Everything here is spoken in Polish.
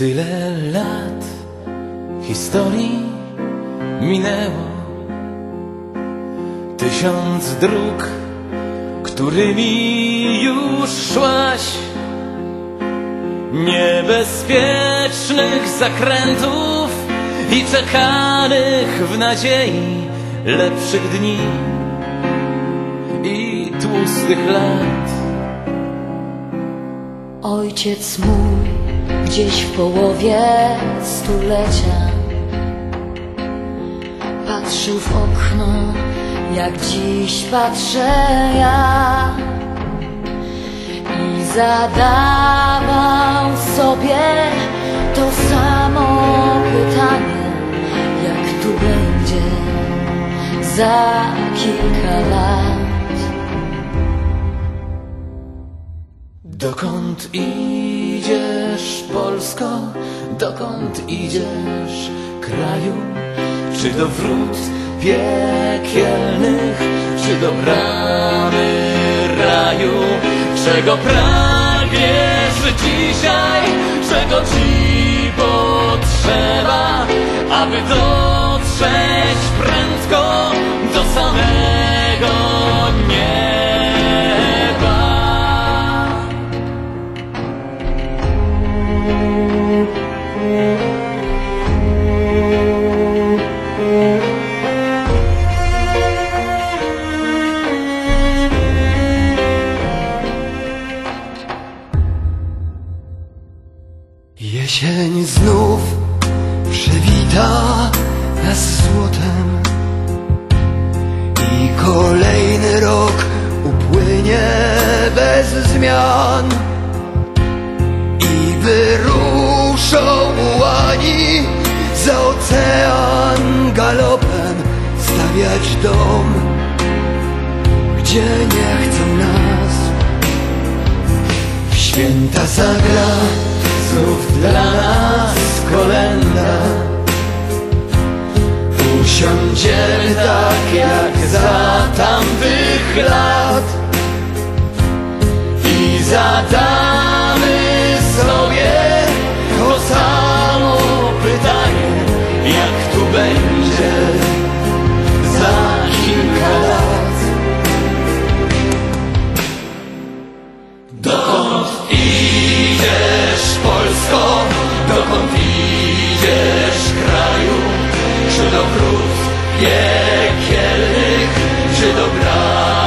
Tyle lat historii minęło, tysiąc dróg, którymi już szłaś, niebezpiecznych zakrętów i czekanych w nadziei lepszych dni i tłustych lat. Ojciec mój gdzieś w połowie stulecia. Patrzył w okno, jak dziś patrzę ja. I zadawał sobie to samo pytanie, jak tu będzie za kilka lat. Dokąd idziesz, Polsko? Dokąd idziesz, kraju? Czy do wrót piekielnych, czy do bramy raju? Czego pragniesz dzisiaj? Czego ci potrzeba, aby dotrzeć prędko do samego Jesień znów przywita nas złotem i kolejny rok upłynie bez zmian i wyruszą ułani za ocean galopem stawiać dom, gdzie nie chcą nas. Święta zagra lat i zadamy sobie to samo pytanie, jak tu będzie za kilka lat. Dokąd idziesz Polsko, dokąd idziesz kraju, czy do krów piekielnych, czy do brak?